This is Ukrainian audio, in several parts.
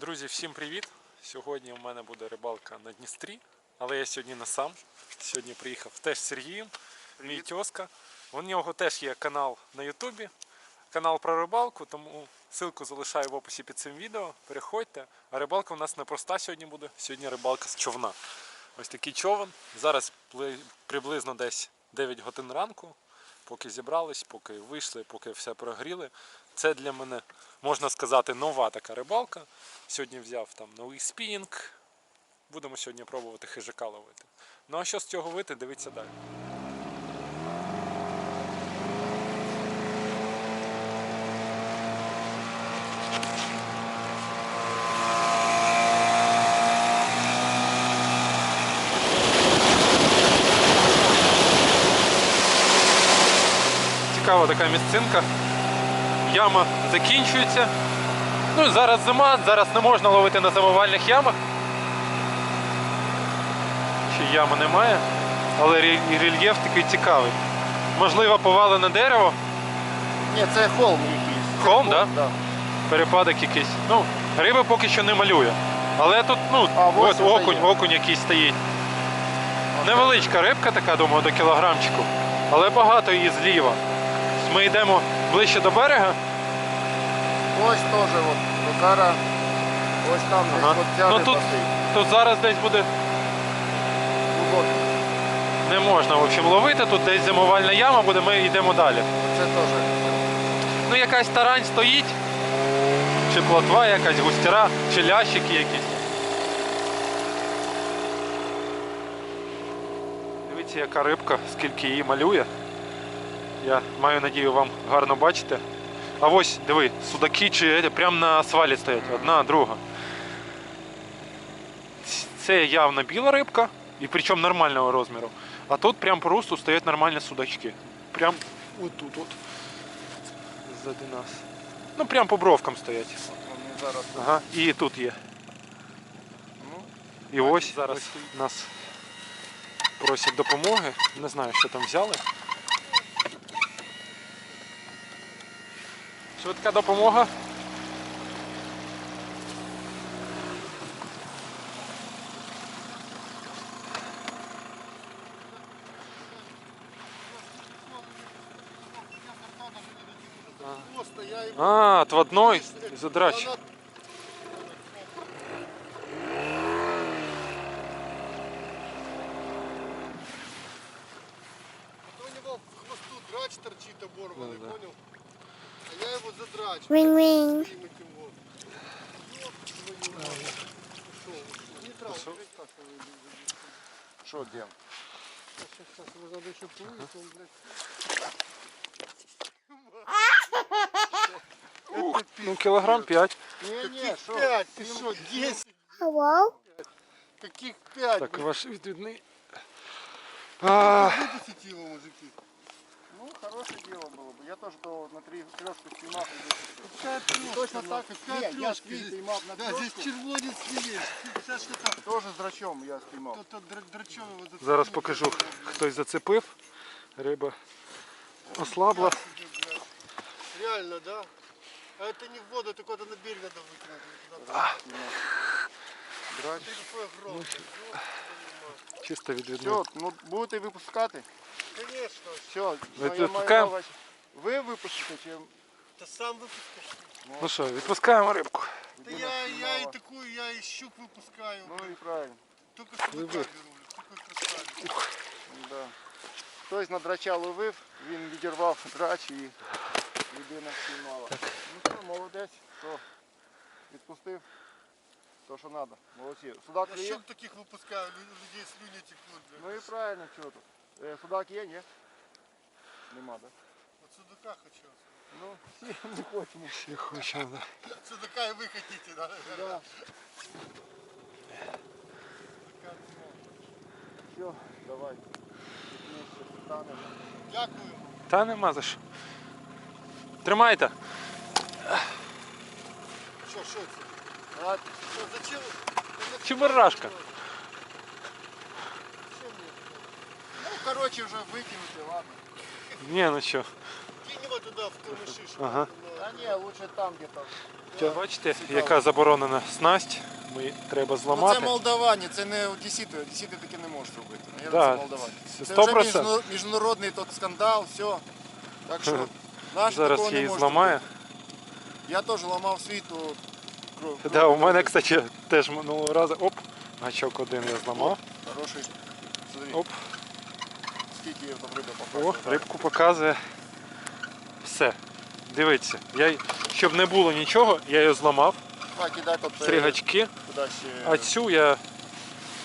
Друзі, всім привіт! Сьогодні у мене буде рибалка на Дністрі, але я сьогодні не сам. Сьогодні приїхав теж з Сергієм, мій тьоска. У нього теж є канал на Ютубі, канал про рибалку, тому ссылку залишаю в описі під цим відео. Переходьте. А рибалка у нас не проста сьогодні буде. Сьогодні рибалка з човна. Ось такий човен. Зараз приблизно десь 9 годин ранку. Поки зібрались, поки вийшли, поки все прогріли. Це для мене, можна сказати, нова така рибалка. Сьогодні взяв там новий спінінг. Будемо сьогодні пробувати хижака ловити. Ну а що з цього вити, дивіться далі. Цікава така місцинка. Яма закінчується. Ну, зараз зима, зараз не можна ловити на зимувальних ямах. Ще ями немає, але рельєф такий цікавий. Можливо, повалене дерево, Ні, це холм якийсь. Це Холм, да? да? перепадок якийсь. Ну, риби поки що не малює. Але тут, ну, А, ось окунь, окунь якийсь стоїть. Невеличка рибка така, думаю, до кілограмчику, але багато її зліва. Ми йдемо ближче до берега. Ось теж от Токара. Ось там десь Ага. от ця Ну, тут-. Тут зараз десь буде Глибокий. не можна в общем, ловити, тут десь зимувальна яма буде, ми йдемо далі. Це теж. Ну якась тарань стоїть, чи плотва якась густіра, чи лящики якісь. Дивіться, яка рибка, скільки її малює. Я маю надію вам гарно бачите. А ось, диви, судаки чи прямо на асфалі стоять. Одна, друга. Це явно біла рибка, і причому нормального розміру. А тут прямо по русту стоять нормальні судачки. Прям отут от. Ззади нас. Ну прям по бровкам стоять. Зараз. Ага. І тут є. Ну, І ось зараз нас просять допомоги. Не знаю, що там взяли. Швидка допомога. Просто я йому... А, отводной задрач. Вона- Вот у ну кілограм 5. Не-не, Каких что? пять? Ты что, 10? Hello? Каких пять? Так, ваш відвідний. А, Выпустите его, мужики. Ну, хорошее дело было бы. Я тоже то на три трешку снимал. и выпустил. Какая трёшка, Точно ну, так, какая как я трёшка здесь? снимал на Да, здесь трёшку. червонец не есть. Сейчас что-то... Тоже с драчом я снимал. Кто-то др- драчом его зацепил. зараз покажу. Хтось зацепив. Риба ослабла. Блядь. Реально, да? А это не в воду, это куда-то на берег надо выкинуть. Куда-то. Драч. Ты какой огромный. Ёб Чисто відвідний. Все, ну будете випускати. твою мать. Конечно. Все, Ви відпускаємо? Ви випустите, чи Ты сам выпускаешь. Ну що, відпускаємо рибку. Да я, я и такую, я и щук выпускаю. Ну і правильно. Только судака Вы- беру. блядь. Такой красавец. Да. Хтось на драча ловив, він відірвав драч і людина спіймала. Ну що, молодець, що відпустив. То, що треба. Молодці. Судак Я є? щук таких выпускаю, лю- людей слюни текут. блядь. Ну і правильно, чого тут. Е, Судак є, ні? Нема, так? Вот судака хочу. Ну, всі не хочемо. Всі хочемо, да. Судака и вы хотите, да? Да. Судака, ну. Все, давай. Вместе станемо. Дякую. Та нема за що. Тримайте. Что, что это? А, Что, зачем? Чебурашка. Зачем мне это? Ну, короче, вже викинути, ладно. Ні, ну що. Кинь его туда, в камыши. чтобы Ага. он, Та ні, лучше там где-то. Бачите, яка заборонена снасть. Ми треба Ну, це зламати. молдавані, це не одесіти. Одесіти таки не можуть робити. Наверно, Да, це молдавані. це Це 100%. вже міжно- міжнародний тот скандал, все. Так що наші Зараз такого я не її можуть зламаю. робити. Я теж ламав кров. Да, у мене, кстати, теж минулого разу. Оп, гачок один я зламав. Хороший. Смотри, Оп, скільки там риби о, попало. рибку показує. Все. Дивіться, я, щоб не було нічого, я її зламав. А, кидай тут Три гачки. Туди ще. А цю я,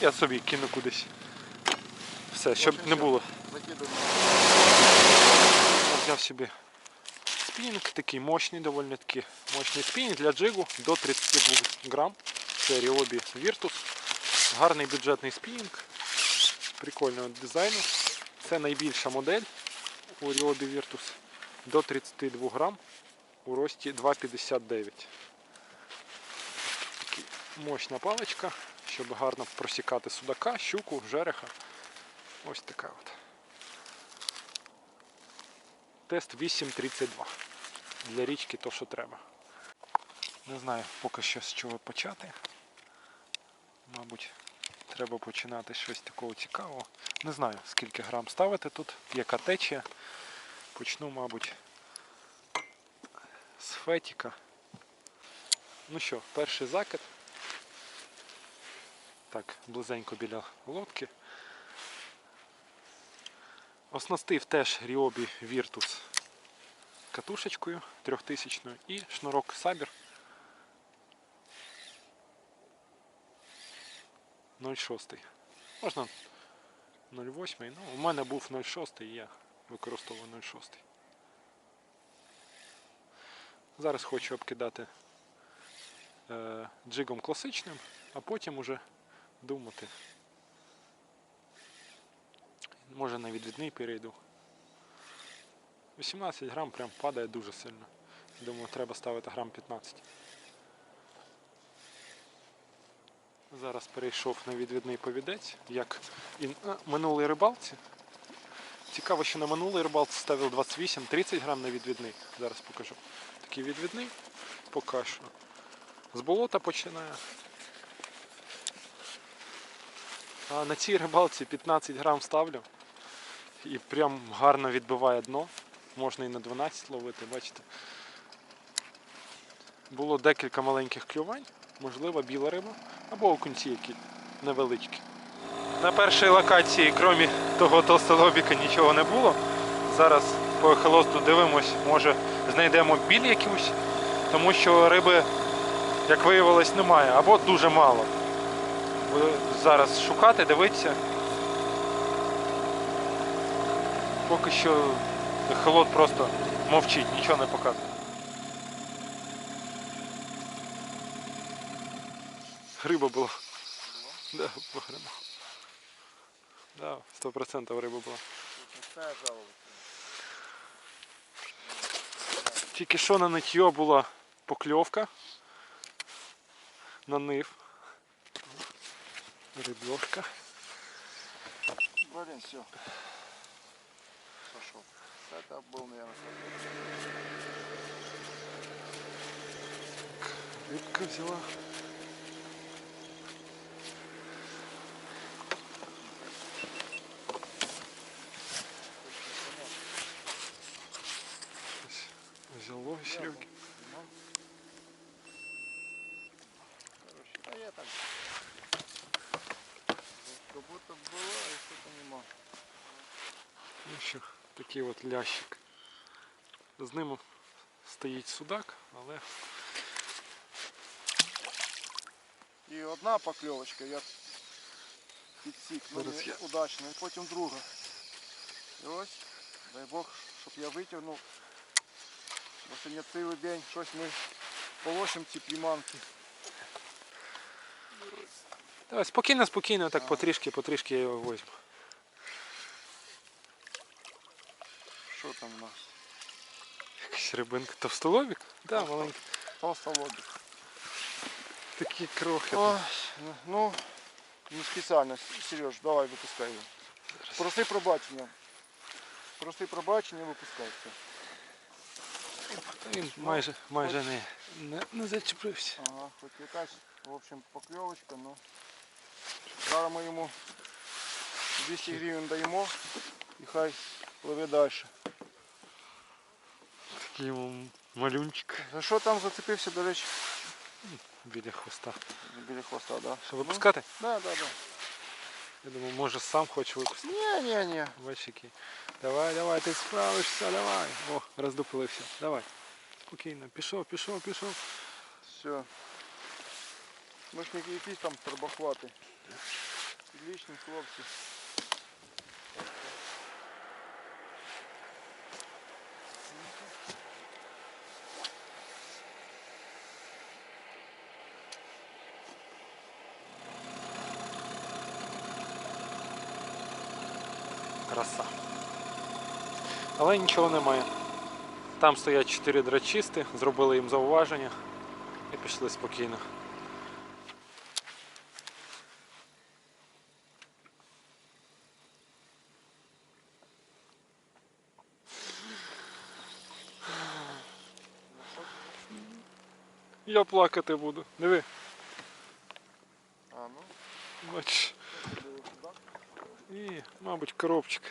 я собі кину кудись. Все, щоб не було. Закидуємо. Взяв собі спінінг, такий мощний, доволі таки мощний спінінг для джигу до 32 грам. Це Ryobi Virtus. Гарний бюджетний спінінг, прикольного дизайну. Це найбільша модель у Ryobi Virtus до 32 грам у рості 2,59. Мощна паличка, щоб гарно просікати судака, щуку, жереха. Ось така от. Тест 8.32. Для річки то, що треба. Не знаю поки що з чого почати. Мабуть, треба починати щось такого цікавого. Не знаю, скільки грам ставити тут, яка течія. Почну, мабуть, з фетіка. Ну що, перший закид. Так, близенько біля лодки. Оснастив теж Ryobi Virtus катушечкою 3000 і шнурок Сабір 0,6. Можна 0,8. Ну, у мене був 0,6 і я використовую 0,6. Зараз хочу обкидати е, джигом класичним, а потім уже думати. Може на відвідний перейду. 18 грам прям падає дуже сильно. Думаю, треба ставити грам 15. Зараз перейшов на відвідний повідець, як і на минулій рибалці. Цікаво, що на минулій рибалці ставив 28-30 грам на відвідний. Зараз покажу. Такий відвідний поки що. З болота починає. А на цій рибалці 15 грам ставлю. І прям гарно відбиває дно. Можна і на 12 ловити, бачите. Було декілька маленьких клювань, можливо, біла риба або окунці які невеличкі. На першій локації, крім того толстолобіка, нічого не було. Зараз по ехолосту дивимось, може знайдемо біль якусь, тому що риби, як виявилось, немає, або дуже мало. Буду зараз шукати, дивитися. Поки що холод просто мовчить, нічого не показує. Риба була. Да, погрема. Да, 100% риба була. Це жалоба. Тільки що на нитьо була покльовка. На нив. Рибьошка. Блин, все. Пошел. Это был, наверное, Рибка взяла. Взяло Сереги. Короче, а я так. Как будто было, и что-то нема. Ну що, такий от лящик. З ним стоїть судак, але І одна покльовочка, я підсік, я- удачно, і потім друга. І ось, дай Бог, щоб я витягнув. Бо сьогодні цілий день щось ми полощимо ці приманки. Давай, спокійно, спокійно, так потрішки, потрішки я його візьму. Що там у нас? Якась рибинка. Товстолобік? Так, да, маленький. Толстолобик. Такі крохи. Ну, ну, не спеціально, Сереж, давай випускай його. Проси пробачення. Проси пробачення, випускай все. Він майже, майже не, не, не зачепився. Ага, хоч якась, в общем, покльовочка, ну. Зараз ми йому 200 гривень даємо і хай пливе далі. Такий малюнчик За що там зацепився, до речі? біля хвоста. Біля хвоста, так? Да? Що випускати? Да, да, да. Я думаю, може сам хоче випустити. Ні, ні, ні. Бачиш який. Давай, давай, ти справишся, давай. О, роздуплився. Давай. Спокійно. Пішов, пішов, пішов. Все. Ми ж не якісь там турбохвати. Підлічні хлопці. Краса. Але нічого немає. Там стоять чотири драчисти, зробили їм зауваження і пішли спокійно. Я плакати буду. Диви, А, ну. І, мабуть, коробчик.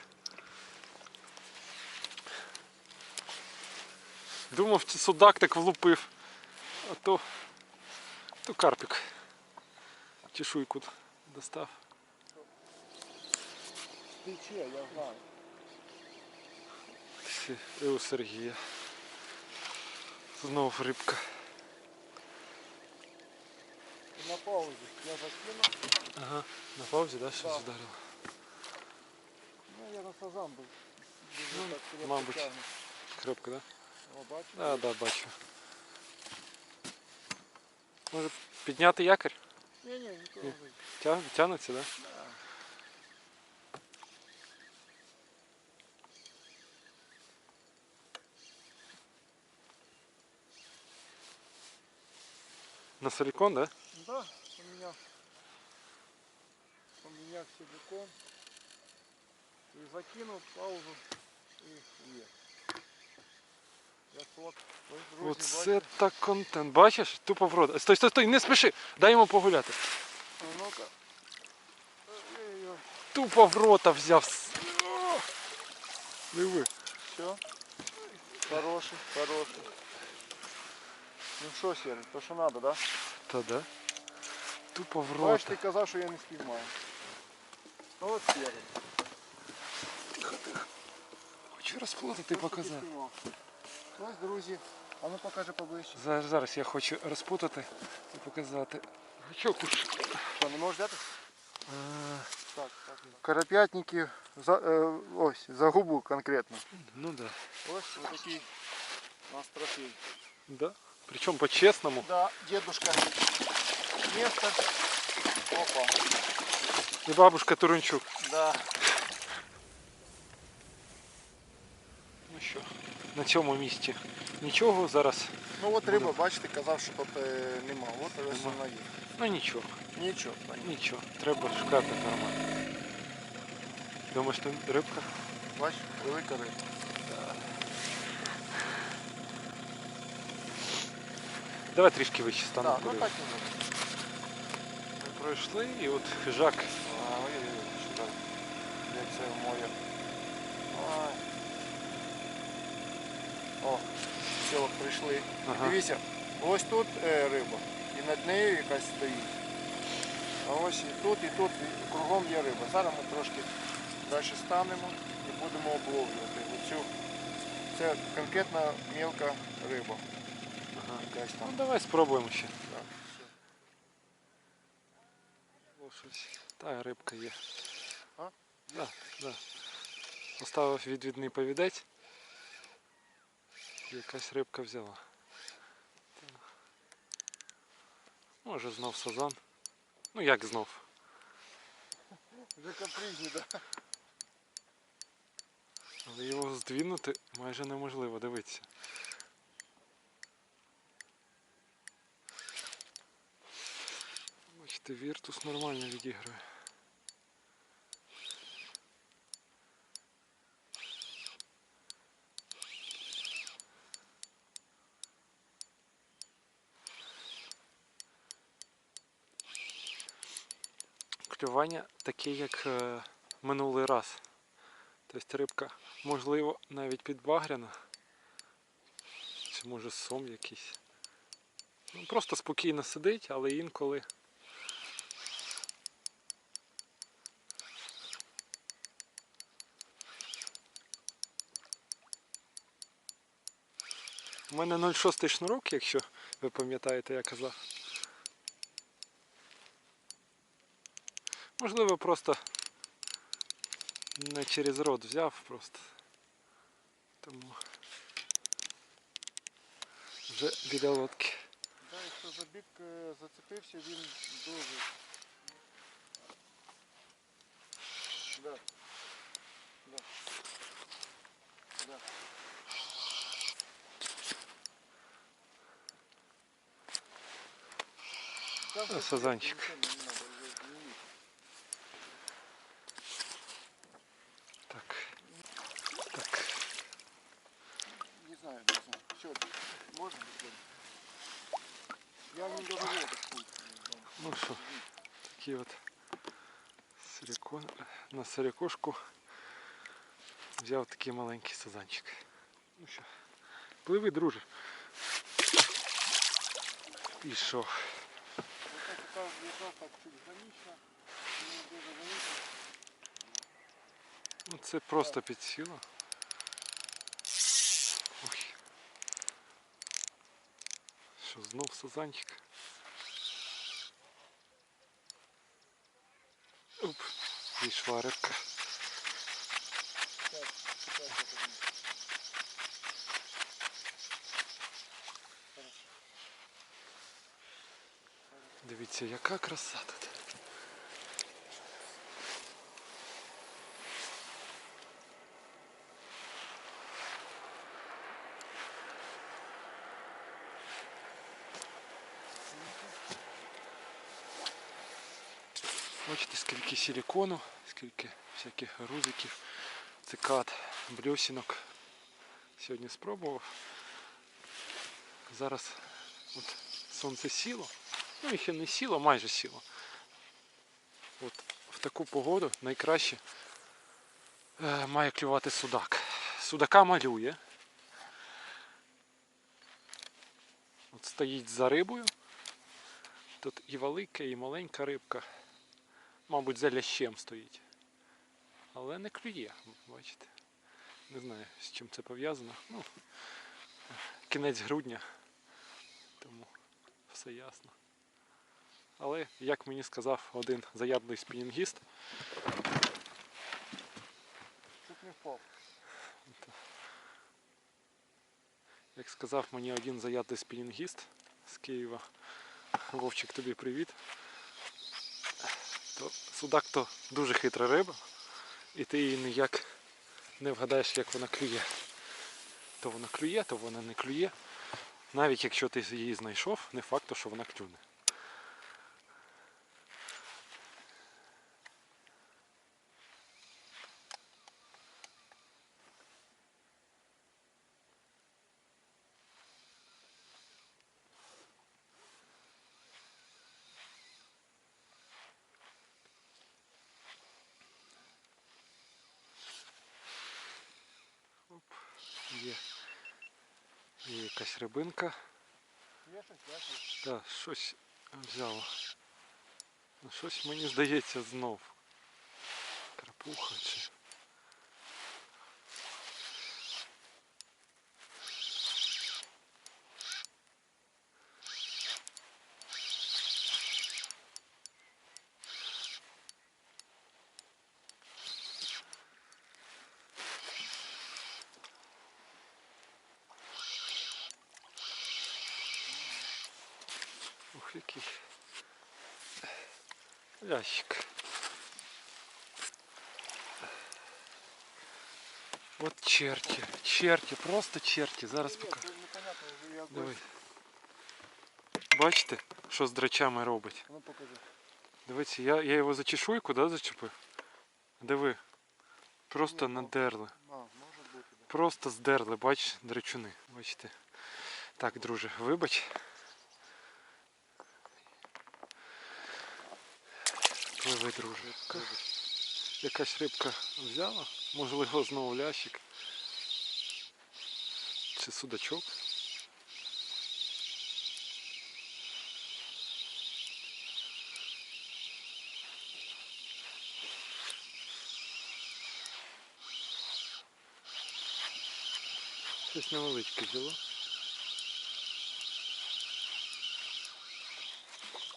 Думав, це судак так влупив. А то, то карпік. Чешуйку достав. Тече, я знаю. І у Сергія. Знов рибка. На паузі. Я закинув. Ага. На паузі, да, щось Да. вдарило? Ну, я на сазан був. Ну, крепко мабуть. Крепка, да? О, бачиш? Да, да, бачу. Може підняти якорь? Ні, ні, нікого Ні. не Тяг, тягнеться, да? На силикон, да? Да, поменял. Поменял силикон. И закинул паузу. И є. Оце так контент. Бачиш? Тупо в рот. Стой, стой, стой, не спіши. Дай йому погуляти. Тупо в рота взяв. Диви. Все. Хороший, хороший. Ну що, Серый, то що надо, да? Та да. Тупо в Бачиш, рота. ти казав, що я не спіймаю. Ну от Серый. Хочу розплутати і показати. Ось, друзі. А ну покажи поближче. Зараз, зараз я хочу розпутати і показати. Що куш? Що, не можеш взяти? А, Так, так. Карап'ятники за, е, ось, за губу конкретно. ну да. Ось такий у нас трофей. Да. Причому по-чесному. Да, дедушка. Место. Опа. І бабушка Турунчук. Да. Ну що, На цьому місці нічого зараз. Ну от риба, бачите, казав, що тут е, нема. От ось вона є. Ну нічого, Нічого. Нічого. Треба шукати нормально. Думаєш, там рибка? Бач, велика риба. Давай трішки вище стану. Так, ну так і буде. Ми пройшли і от хижак. А, ой-ой-ой, що там? Як це моє. Ай. О, все, прийшли. Ага. Дивіться, ось тут е, риба. І над нею якась стоїть. А ось і тут, і тут і кругом є риба. Зараз ми трошки далі станемо і будемо обловлювати. Оцю. Це конкретна мілка риба. Ага. Якась Ну давай спробуємо ще. Так. О, щось. Та рибка є. А? Да, да. Поставив відвідний повідець. Якась рибка взяла. Може знов сазан. Ну як знов? Вже капризні, так? Але його здвинути майже неможливо, дивіться. Бачите, Віртус нормально відіграє. Клювання таке, як е, минулий раз. Тобто рибка, можливо, навіть підбагряна. Чи може сом якийсь. Ну, просто спокійно сидить, але інколи. У мене 0,6 шнурок, якщо ви пам'ятаєте, я казав. Можливо, просто не через рот взяв просто. Тому вже біля лодки. Да, якщо за бік е, зацепився, він дуже. Да. Да. Да. Там сазанчик. нічого не надо, вже не лізь. Так. Так. Не знаю, не знаю. Все, можно? Я не договорил так Ну що, такі от силикон. На силикошку взяв такий маленький сазанчик. Ну що, пливи, друже. Пішов. Ну це просто підсіло. Ой. Що, знов сазанчик? Оп, пішла рибка. Дивіться, яка краса тут. Бачите, силикону, скільки всяких грузиків, цикад, бльосінок. Сьогодні спробував. Зараз от сонце сіло. Ну і не сіло, майже сіло. От в таку погоду найкраще е, має клювати судак. Судака малює. От стоїть за рибою. Тут і велика, і маленька рибка. Мабуть, за лящем стоїть. Але не клює, бачите. Не знаю, з чим це пов'язано. Ну, кінець грудня. Тому все ясно. Але, як мені сказав один заядлий спінінгіст, Чуть не впав. як сказав мені один заядлий спінінгіст з Києва, Вовчик, тобі привіт. То судак то дуже хитра риба, і ти її ніяк не вгадаєш, як вона клює. То вона клює, то вона не клює. Навіть якщо ти її знайшов, не факт, що вона клюне. Оп, є. Є якась рибинка. Є щось. Так, щось взяло. Ну, щось мені здається знов. Крапуха чи. Ух, який. Лящик. От черті, черті, просто черті. Зараз покажу. Диви. бачу. Бачите, що з драчами робить? Ну покажи. Дивіться, я, я його за чешуйку да, зачепив. Диви. Просто ну. надерли. Просто здерли, бач, драчуни. Бачите. Так, друже, вибач. Пливи, друже. Якась рибка взяла, можливо, знову лящик. Чи судачок. Щось невеличке взяло.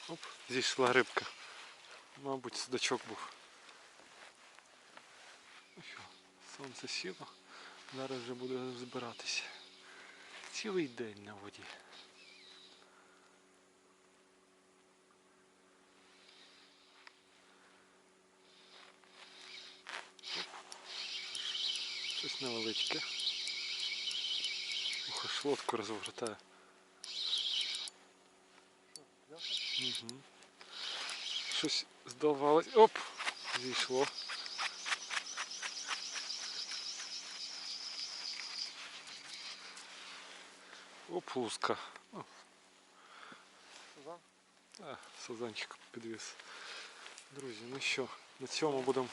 Оп, зійшла рибка. Мабуть, судачок був. Ну сонце сіло. Зараз вже буде збиратися. Цілий день на воді. Щось невеличке. Аж лодку розвертає. Угу. Щось здавалось. Оп! Зійшло. Оп, луска. Сазан? а, сазанчик підвіз. Друзі, ну що, на цьому будемо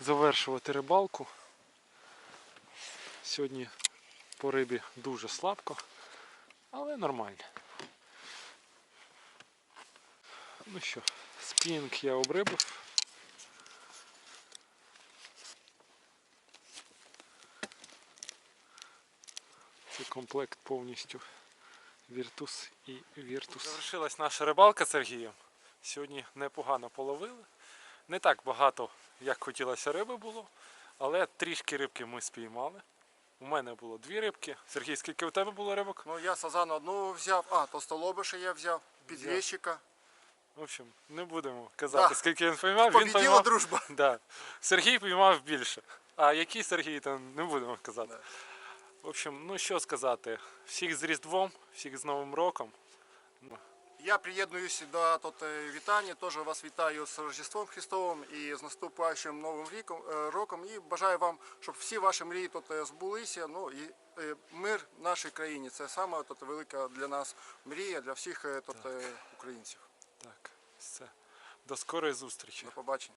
завершувати рибалку. Сьогодні по рибі дуже слабко, але нормально. Ну що, спінг я обрибив. Це комплект повністю Virtus і Virtus. Завершилась наша рибалка з Сергієм. Сьогодні непогано половили. Не так багато, як хотілося риби було, але трішки рибки ми спіймали. У мене було дві рибки. Сергій, скільки у тебе було рибок? Ну я сазан одну взяв, а, толстолобиша я взяв, підвіщика. В общем, не будемо казати, Да. скільки він поймав. Він Побіділа поймав. дружба. Да. Сергій піймав більше. А який Сергій, то не будемо казати. Да. В общем, ну що сказати. Всіх з Різдвом, всіх з Новим роком. Я приєднуюся до тут, е, вітання, теж вас вітаю з Рождеством Христовим і з наступаючим Новим е, роком. І бажаю вам, щоб всі ваші мрії тут е, збулися. Ну і мир в нашій країні. Це саме тут велика для нас мрія, для всіх тут е, українців. Так, все. До скорої зустрічі. До побачення.